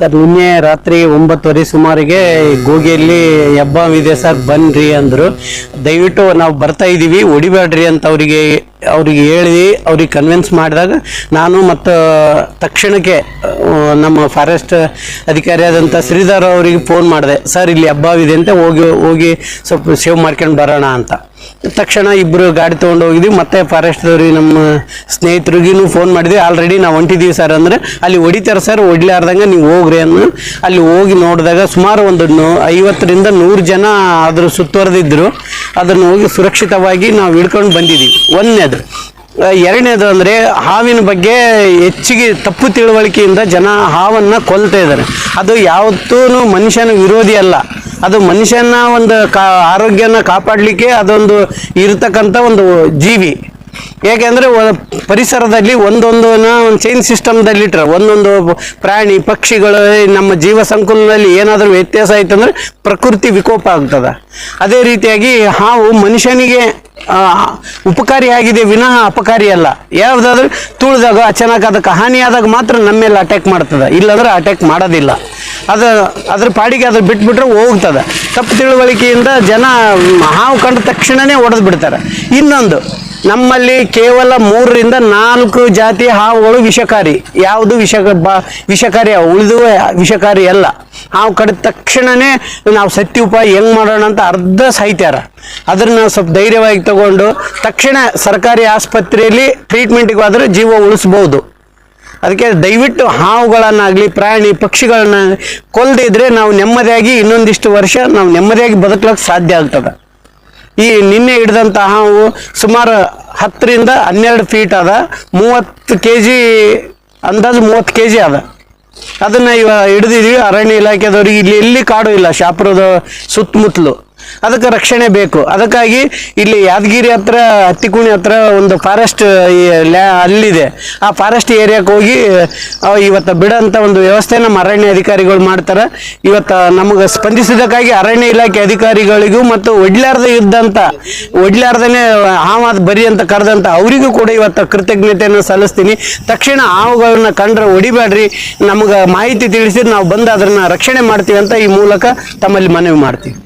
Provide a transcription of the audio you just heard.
Sir, ನಿನ್ನೆ ರಾತ್ರಿ ಒಂಬತ್ತುವರೆ ಸುಮಾರಿಗೆ ಗೋಗಿಯಲ್ಲಿ ಹೆಬ್ಬಾವಿದೆ ಸರ್ ಬನ್ನಿರಿ ಅಂದರು. ದಯವಿಟ್ಟು ನಾವು ಬರ್ತಾ ಇದ್ದೀವಿ ಹೊಡಿಬೇಡ್ರಿ ಅಂತ ಅವರಿಗೆ ಅವ್ರಿಗೆ ಹೇಳಿ, ಅವ್ರಿಗೆ ಕನ್ವಿನ್ಸ್ ಮಾಡಿದಾಗ ನಾನು ಮತ್ತು ತಕ್ಷಣಕ್ಕೆ ನಮ್ಮ ಫಾರೆಸ್ಟ್ ಅಧಿಕಾರಿಯಾದಂಥ ಶ್ರೀಧರ್ ಅವರಿಗೆ ಫೋನ್ ಮಾಡಿದೆ. ಸರ್, ಇಲ್ಲಿ ಹಬ್ಬವಿದೆ ಅಂತ ಹೋಗಿ ಹೋಗಿ ಸ್ವಲ್ಪ ಸೇವ್ ಮಾಡ್ಕೊಂಡು ಬರೋಣ ಅಂತ. ತಕ್ಷಣ ಇಬ್ಬರು ಗಾಡಿ ತೊಗೊಂಡು ಹೋಗಿದ್ವಿ. ಮತ್ತೆ ಫಾರೆಸ್ಟ್ದವ್ರಿಗೆ ನಮ್ಮ ಸ್ನೇಹಿತರಿಗೂ ಫೋನ್ ಮಾಡಿದ್ವಿ. ಆಲ್ರೆಡಿ ನಾವು ಹೊಂಟಿದ್ದೀವಿ ಸರ್ ಅಂದರೆ ಅಲ್ಲಿ ಹೊಡಿತಾರೆ ಸರ್, ಹೊಡ್ಲಾರ್ದಂಗೆ ನೀವು ಹೋಗ್ರಿ ಅನ್ನು. ಅಲ್ಲಿ ಹೋಗಿ ನೋಡಿದಾಗ ಸುಮಾರು ಒಂದು ಐವತ್ತರಿಂದ ನೂರು ಜನ ಅದ್ರ ಸುತ್ತುವರೆದಿದ್ದರು ಅದನ್ನು ಹೋಗಿ ಸುರಕ್ಷಿತವಾಗಿ ನಾವು ಹಿಡ್ಕೊಂಡು ಬಂದಿದ್ದೀವಿ. ಒಂದನೇದು. ಆ, ಎರಡನೇದು ಅಂದರೆ ಹಾವಿನ ಬಗ್ಗೆ ಹೆಚ್ಚಿಗೆ ತಪ್ಪು ತಿಳುವಳಿಕೆಯಿಂದ ಜನ ಹಾವನ್ನು ಕೊಲ್ತಾ ಇದ್ದಾರೆ. ಅದು ಯಾವತ್ತೂ ಮನುಷ್ಯನ ವಿರೋಧಿ ಅಲ್ಲ. ಅದು ಮನುಷ್ಯನ ಒಂದು ಕಾ ಆರೋಗ್ಯನ ಕಾಪಾಡಲಿಕ್ಕೆ ಅದೊಂದು ಇರತಕ್ಕಂಥ ಒಂದು ಜೀವಿ. ಏಕೆಂದರೆ ಪರಿಸರದಲ್ಲಿ ಒಂದೊಂದು ಒಂದು ಚೈನ್ ಸಿಸ್ಟಮ್ದಲ್ಲಿ ಇಟ್ಟರೆ ಒಂದೊಂದು ಪ್ರಾಣಿ, ಪಕ್ಷಿಗಳು, ನಮ್ಮ ಜೀವ ಸಂಕುಲದಲ್ಲಿ ಏನಾದರೂ ವ್ಯತ್ಯಾಸ ಆಯ್ತು ಅಂದರೆ ಪ್ರಕೃತಿ ವಿಕೋಪ ಆಗ್ತದೆ. ಅದೇ ರೀತಿಯಾಗಿ ಹಾವು ಮನುಷ್ಯನಿಗೆ ಉಪಕಾರಿಯಾಗಿದೆ ವಿನಃ ಅಪಕಾರಿ ಅಲ್ಲ. ಯಾವುದಾದ್ರೂ ತುಳಿದಾಗ, ಅಚಾನಕ್ ಅದಕ್ಕೆ ಹಾನಿಯಾದಾಗ ಮಾತ್ರ ನಮ್ಮ ಮೇಲೆ ಅಟ್ಯಾಕ್ ಮಾಡ್ತದೆ. ಇಲ್ಲಾಂದ್ರೆ ಅಟ್ಯಾಕ್ ಮಾಡೋದಿಲ್ಲ. ಅದು, ಅದ್ರ ಪಾಡಿಗೆ ಅದು ಬಿಟ್ಬಿಟ್ರೆ ಹೋಗ್ತದೆ. ತಪ್ಪು ತಿಳುವಳಿಕೆಯಿಂದ ಜನ, ಹಾವು ಕಂಡ ತಕ್ಷಣವೇ ಹೊಡೆದು ಬಿಡ್ತಾರೆ ಇನ್ನೊಂದು ನಮ್ಮಲ್ಲಿ ಕೇವಲ ಮೂರರಿಂದ ನಾಲ್ಕು ಜಾತಿ ಹಾವುಗಳು ವಿಷಕಾರಿ. ಯಾವುದು ವಿಷ ವಿಷಕಾರಿ ಉಳಿದು ವಿಷಕಾರಿ ಅಲ್ಲ. ಹಾವು ಕಡಿದ ತಕ್ಷಣವೇ ನಾವು ಸತ್ಯ ಉಪಾಯ ಹೆಂಗೆ ಮಾಡೋಣ ಅಂತ ಅರ್ಧ ಸಾಯ್ತಾರ ಅದನ್ನು ನಾವು ಸ್ವಲ್ಪ ಧೈರ್ಯವಾಗಿ ತಗೊಂಡು ತಕ್ಷಣ ಸರ್ಕಾರಿ ಆಸ್ಪತ್ರೆಯಲ್ಲಿ ಟ್ರೀಟ್ಮೆಂಟಿಗೆ ಹೋದ್ರೆ ಜೀವ ಉಳಿಸ್ಬೋದು. ಅದಕ್ಕೆ ದಯವಿಟ್ಟು ಹಾವುಗಳನ್ನಾಗಲಿ, ಪ್ರಾಣಿ ಪಕ್ಷಿಗಳನ್ನ ಕೊಲ್ಲದಿದ್ರೆ ನಾವು ನೆಮ್ಮದಿಯಾಗಿ ಇನ್ನೊಂದಿಷ್ಟು ವರ್ಷ ನಾವು ನೆಮ್ಮದಿಯಾಗಿ ಬದುಕಲಿಕ್ಕೆ ಸಾಧ್ಯ ಆಗ್ತದೆ. ಈ ನಿನ್ನೆ ಹಿಡಿದಂಥ ಹಾವು ಸುಮಾರು ಹತ್ತರಿಂದ ಹನ್ನೆರಡು ಫೀಟ್ ಅದ. ಮೂವತ್ತು ಕೆ ಜಿ ಅಂದಾಜು ಮೂವತ್ತು ಕೆ ಜಿ ಅದ. ಅದನ್ನು ಇವಾಗ ಹಿಡಿದಿದ್ವಿ. ಅರಣ್ಯ ಇಲಾಖೆದವ್ರಿಗೆ ಇಲ್ಲಿ ಎಲ್ಲಿ ಕಾಡು ಇಲ್ಲ. ಶಾಪುರದ ಸುತ್ತಮುತ್ತಲು. ಅದಕ್ಕೆ ರಕ್ಷಣೆ ಬೇಕು. ಅದಕ್ಕಾಗಿ ಇಲ್ಲಿ ಯಾದಗಿರಿ ಹತ್ರ, ಹತ್ತಿಕುಣಿ ಹತ್ರ ಒಂದು ಫಾರೆಸ್ಟ್ ಅಲ್ಲಿದೆ. ಆ ಫಾರೆಸ್ಟ್ ಏರಿಯಾಕ್ಕೆ ಹೋಗಿ ಇವತ್ತು ಬಿಡೋಂಥ ಒಂದು ವ್ಯವಸ್ಥೆ ನಮ್ಮ ಅರಣ್ಯ ಅಧಿಕಾರಿಗಳು ಮಾಡ್ತಾರೆ. ಇವತ್ತು ನಮಗೆ ಸ್ಪಂದಿಸಿದ್ದಕ್ಕಾಗಿ ಅರಣ್ಯ ಇಲಾಖೆ ಅಧಿಕಾರಿಗಳಿಗೂ ಮತ್ತು ಒಡ್ಲಾರ್ದೆ ಇದ್ದಂಥ ಒಡ್ಲಾರ್ದೇ ಹಾವಾದ ಬರಿ ಅಂತ ಕರೆದಂಥ ಅವರಿಗೂ ಕೂಡ ಇವತ್ತು ಕೃತಜ್ಞತೆಯನ್ನು ಸಲ್ಲಿಸ್ತೀನಿ. ತಕ್ಷಣ ಹಾವುಗಳನ್ನ ಕಂಡ್ರೆ ಹೊಡಿಬೇಡ್ರಿ. ನಮಗೆ ಮಾಹಿತಿ ತಿಳಿಸಿ ನಾವು ಬಂದು ಅದನ್ನು ರಕ್ಷಣೆ ಮಾಡ್ತೀವಿ ಅಂತ ಈ ಮೂಲಕ ತಮ್ಮಲ್ಲಿ ಮನವಿ ಮಾಡ್ತೀವಿ